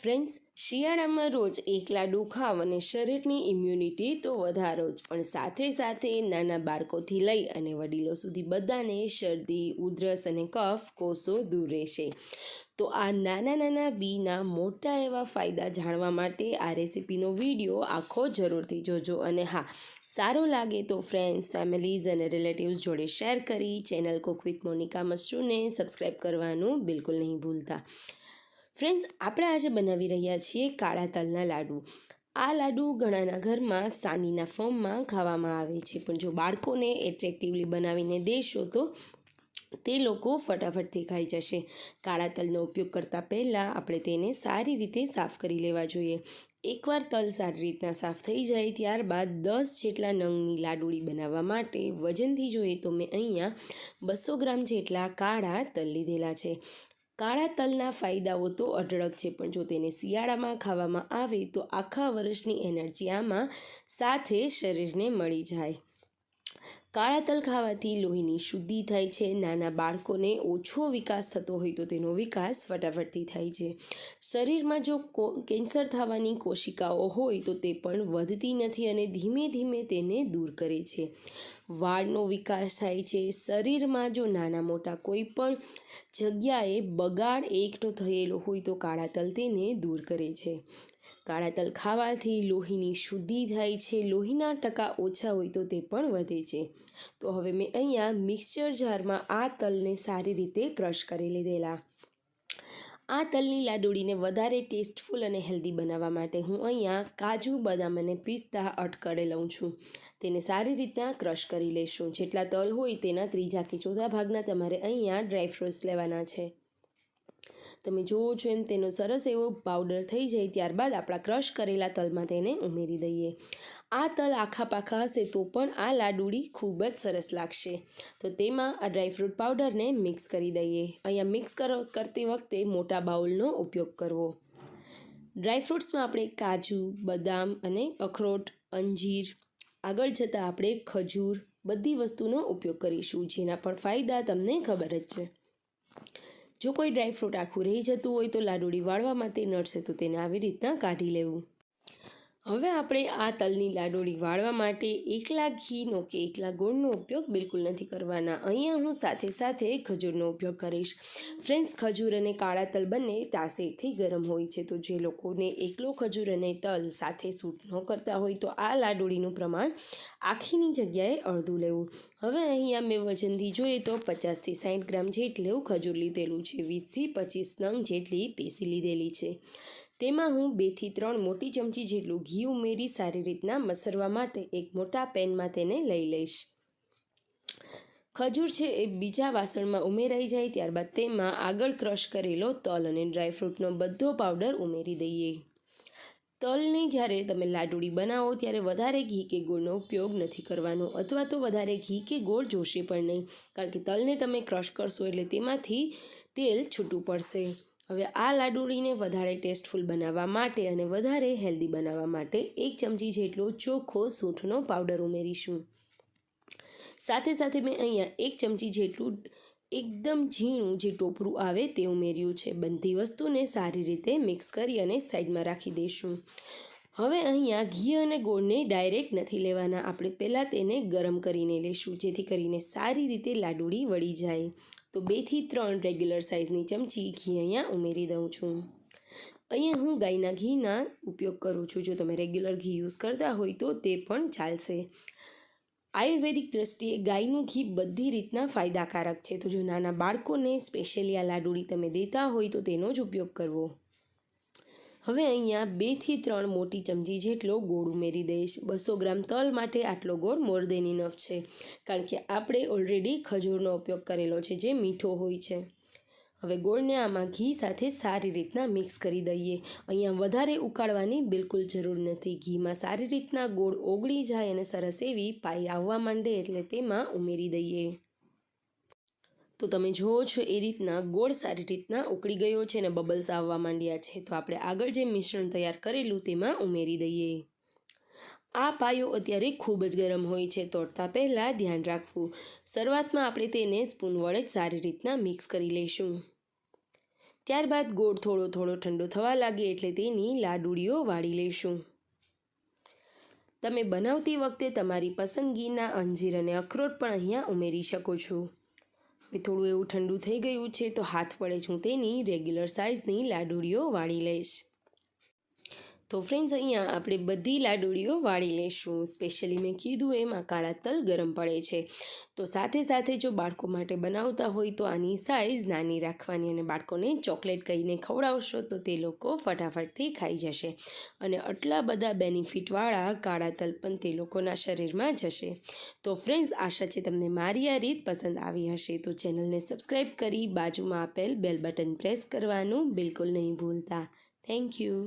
Friends, શિયાળામાં રોજ એક લાડુ અને શરીરની ઇમ્યુનિટી તો વધારો જ, પણ સાથે સાથે નાના બાળકોથી લઈ અને વડીલો સુધી બધાને શરદી, ઉધરસ અને કફ કોષો દૂર રહેશે. તો આ નાના નાના બીના મોટા એવા ફાયદા જાણવા માટે આ રેસીપીનો વીડિયો આખો જરૂરથી જોજો અને હા, સારું લાગે તો ફ્રેન્ડ્સ, ફેમિલીઝ અને રિલેટિવ્સ જોડે શેર કરી, ચેનલ કુક વિથ મોનિકા મશરૂને સબસ્ક્રાઈબ કરવાનું બિલકુલ નહીં ભૂલતા. ફ્રેન્ડ્સ આપણે આજે બનાવી રહ્યા છીએ કાળા તલના લાડુ. આ લાડુ ઘણાના ઘરમાં સાનીના ફોર્મમાં ખાવામાં આવે છે. પણ જો બાળકોને એટ્રેક્ટિવલી બનાવીને દેશો તો તે લોકો ફટાફટથી ખાઈ જશે. કાળા તલનો ઉપયોગ કરતાં પહેલાં આપણે તેને સારી રીતે સાફ કરી લેવા જોઈએ. એકવાર તલ સારી રીતના સાફ થઈ જાય ત્યારબાદ દસ જેટલા નંગની લાડુળી બનાવવા માટે વજનથી જોઈએ તો મેં અહીંયા બસો ગ્રામ જેટલા કાળા તલ લીધેલા છે. કાળા તલના ફાયદાઓ તો અઢળક છે, પણ જો તેને શિયાળામાં ખાવામાં આવે તો આખા વર્ષની એનર્જી આમાં સાથે શરીરને મળી જાય. કાળા તલ ખાવાથી લોહીની શુદ્ધિ થાય છે, નાના બાળકોને ઓછો વિકાસ થતો હોય તો તેનો વિકાસ ફટાફટથી થાય છે. શરીરમાં જો કેન્સર થવાની કોશિકાઓ હોય તો તે પણ વધતી નથી અને ધીમે ધીમે તેને દૂર કરે છે. વાળનો વિકાસ થાય છે. શરીરમાં જો નાના મોટા કોઈ પણ જગ્યાએ બગાડ એકઠો થયેલો હોય તો કાળા તલ તેને દૂર કરે છે. કાળા તલ ખાવાથી લોહીની શુદ્ધિ થાય છે, લોહીના ટકા ઓછા હોય તો તે પણ વધે છે. તો હવે મેં અહીંયા મિક્સચર જારમાં આ તલને સારી રીતે ક્રશ કરી લીધેલા. આ તલની લાડુળીને વધારે ટેસ્ટફુલ અને હેલ્ધી બનાવવા માટે હું અહીંયા કાજુ, બદામ અને પિસ્તા અટકળે લઉં છું. તેને સારી રીતના ક્રશ કરી લઈશું જેટલા તલ હોય તેના ત્રીજા કે ચોથા ભાગના તમારે અહીંયા ડ્રાયફ્રૂટ્સ લેવાના છે. તમે જુઓ છો એમ તેનો સરસ એવો પાવડર થઈ જાય ત્યારબાદ આપણા ક્રશ કરેલા તલમાં તેને ઉમેરી દઈએ. આ તલ આખા પાખા હશે તો પણ આ લાડુળી ખૂબ જ સરસ લાગશે. તો તેમાં આ ડ્રાયફ્રૂટ પાવડરને મિક્સ કરી દઈએ. અહીંયા મિક્સ કરતી વખતે મોટા બાઉલનો ઉપયોગ કરવો. ડ્રાયફ્રૂટ્સમાં આપણે કાજુ, બદામ અને અખરોટ, અંજીર, આગળ જતાં આપણે ખજૂર બધી વસ્તુનો ઉપયોગ કરીશું, જેના પણ ફાયદા તમને ખબર જ છે. જો કોઈ ડ્રાયફ્રૂટ આખું રહી જતું હોય તો લાડુળી વાળવા માટે નડશે તો તેને આવી રીતના કાઢી લેવું. હવે આપણે આ તલની લાડોળી વાળવા માટે એકલા ઘીનો કે એકલા ગોળનો ઉપયોગ બિલકુલ નથી કરવાના. અહીંયા હું સાથે સાથે ખજૂરનો ઉપયોગ કરીશ. ફ્રેન્ડ્સ, ખજૂર અને કાળા તલ બંને તાસેરથી ગરમ હોય છે. તો જે લોકોને એકલો ખજૂર અને તલ સાથે સૂટ ન કરતા હોય તો આ લાડોળીનું પ્રમાણ આખીની જગ્યાએ અડધું લેવું. હવે અહીંયા મેં વજનથી જોઈએ તો પચાસથી સાઠ ગ્રામ જેટલું ખજૂર લીધેલું છે. વીસથી પચીસ નંગ જેટલી પીસી લીધેલી છે. તેમાં હું બેથી ત્રણ મોટી ચમચી જેટલું ઘી ઉમેરી સારી રીતના મસરવા માટે એક મોટા પેનમાં તેને લઈ લઈશ. ખજૂર છે એ બીજા વાસણમાં ઉમેરાઈ જાય ત્યારબાદ તેમાં આગળ ક્રશ કરેલો તલ અને ડ્રાયફ્રૂટનો બધો પાવડર ઉમેરી દઈએ. તલની જ્યારે તમે લાડુડી બનાવો ત્યારે વધારે ઘી કે ગોળનો ઉપયોગ નથી કરવાનો અથવા તો વધારે ઘી કે ગોળ જોશે પણ નહીં. કારણ કે તલને તમે ક્રશ કરશો એટલે તેમાંથી તેલ છૂટું પડશે. હવે આ લાડુળીને વધારે ટેસ્ટફુલ બનાવવા માટે અને વધારે હેલ્ધી બનાવવા માટે એક ચમચી જેટલો ચોખ્ખો સૂંઠનો પાવડર ઉમેરીશું. સાથે સાથે મેં અહીંયા એક ચમચી જેટલું એકદમ ઝીણું જે ટોપરું આવે તે ઉમેર્યું છે. બધી વસ્તુને સારી રીતે મિક્સ કરી અને સાઈડમાં રાખી દઈશું. હવે અહીંયા ઘી અને ગોળને ડાયરેક્ટ નથી લેવાના. આપણે પહેલાં તેને ગરમ કરીને લઈશું જેથી કરીને સારી રીતે લાડુળી વળી જાય. તો બેથી ત્રણ રેગ્યુલર સાઇઝની ચમચી ઘી અહીંયા ઉમેરી દઉં છું. અહીંયા હું ગાયના ઘીના ઉપયોગ કરું છું. જો તમે રેગ્યુલર ઘી યુઝ કરતા હોય તો તે પણ ચાલશે. આયુર્વેદિક દ્રષ્ટિએ ગાયનું ઘી બધી રીતના ફાયદાકારક છે. તો જો નાના બાળકોને સ્પેશિયલી આ લાડુળી તમે દેતા હોય તો તેનો જ ઉપયોગ કરવો. હવે અહીંયા બેથી ત્રણ મોટી ચમચી જેટલો ગોળ ઉમેરી દઈશ. બસો ગ્રામ તલ માટે આટલો ગોળ મોર દેન ઇનફ છે. કારણ કે આપણે ઓલરેડી ખજૂરનો ઉપયોગ કરેલો છે જે મીઠો હોય છે. હવે ગોળને આમાં ઘી સાથે સારી રીતના મિક્સ કરી દઈએ. અહીંયા વધારે ઉકાળવાની બિલકુલ જરૂર નથી. ઘીમાં સારી રીતના ગોળ ઓગળી જાય અને સરસ એવી પાઈ આવવા માંડે એટલે તેમાં ઉમેરી દઈએ. તો તમે જુઓ છો એ રીતના ગોળ સારી રીતના ઉકળી ગયો છે અને બબલ્સ આવવા માંડ્યા છે. તો આપણે આગળ જે મિશ્રણ તૈયાર કરેલું તેમાં ઉમેરી દઈએ. આ પાયો અત્યારે ખૂબ જ ગરમ હોય છે. તોડતા પહેલાં ધ્યાન રાખવું. શરૂઆતમાં આપણે તેને સ્પૂન વડે જ સારી રીતના મિક્સ કરી લઈશું. ત્યારબાદ ગોળ થોડો થોડો ઠંડો થવા લાગે એટલે તેની લાડુળીઓ વાળી લઈશું. તમે બનાવતી વખતે તમારી પસંદગીના અંજીર અને અખરોટ પણ અહીંયા ઉમેરી શકો છો. થોડું એવું ઠંડુ થઈ ગયું છે, તો હાથ વડે હું તેની રેગ્યુલર સાઇઝની લાડુળીઓ વાળી લઈશ. તો ફ્રેન્ડ્સ અહીંયા આપણે બધી લાડુળીઓ વાળી લઈશું. સ્પેશિયલી મેં કીધું એમાં કાળા તલ ગરમ પડે છે. તો સાથે સાથે જો બાળકો માટે બનાવતા હોય તો આની સાઇઝ નાની રાખવાની અને બાળકોને ચોકલેટ કહીને ખવડાવશો તો તે લોકો ફટાફટથી ખાઈ જશે. અને આટલા બધા બેનિફિટવાળા કાળા તલ પણ તે લોકોના શરીરમાં જશે. તો ફ્રેન્ડ્સ આશા છે તમને મારી આ રીત પસંદ આવી હશે. તો ચેનલને સબસ્ક્રાઈબ કરી બાજુમાં આપેલ બેલ બટન પ્રેસ કરવાનું બિલકુલ નહીં ભૂલતા. Thank you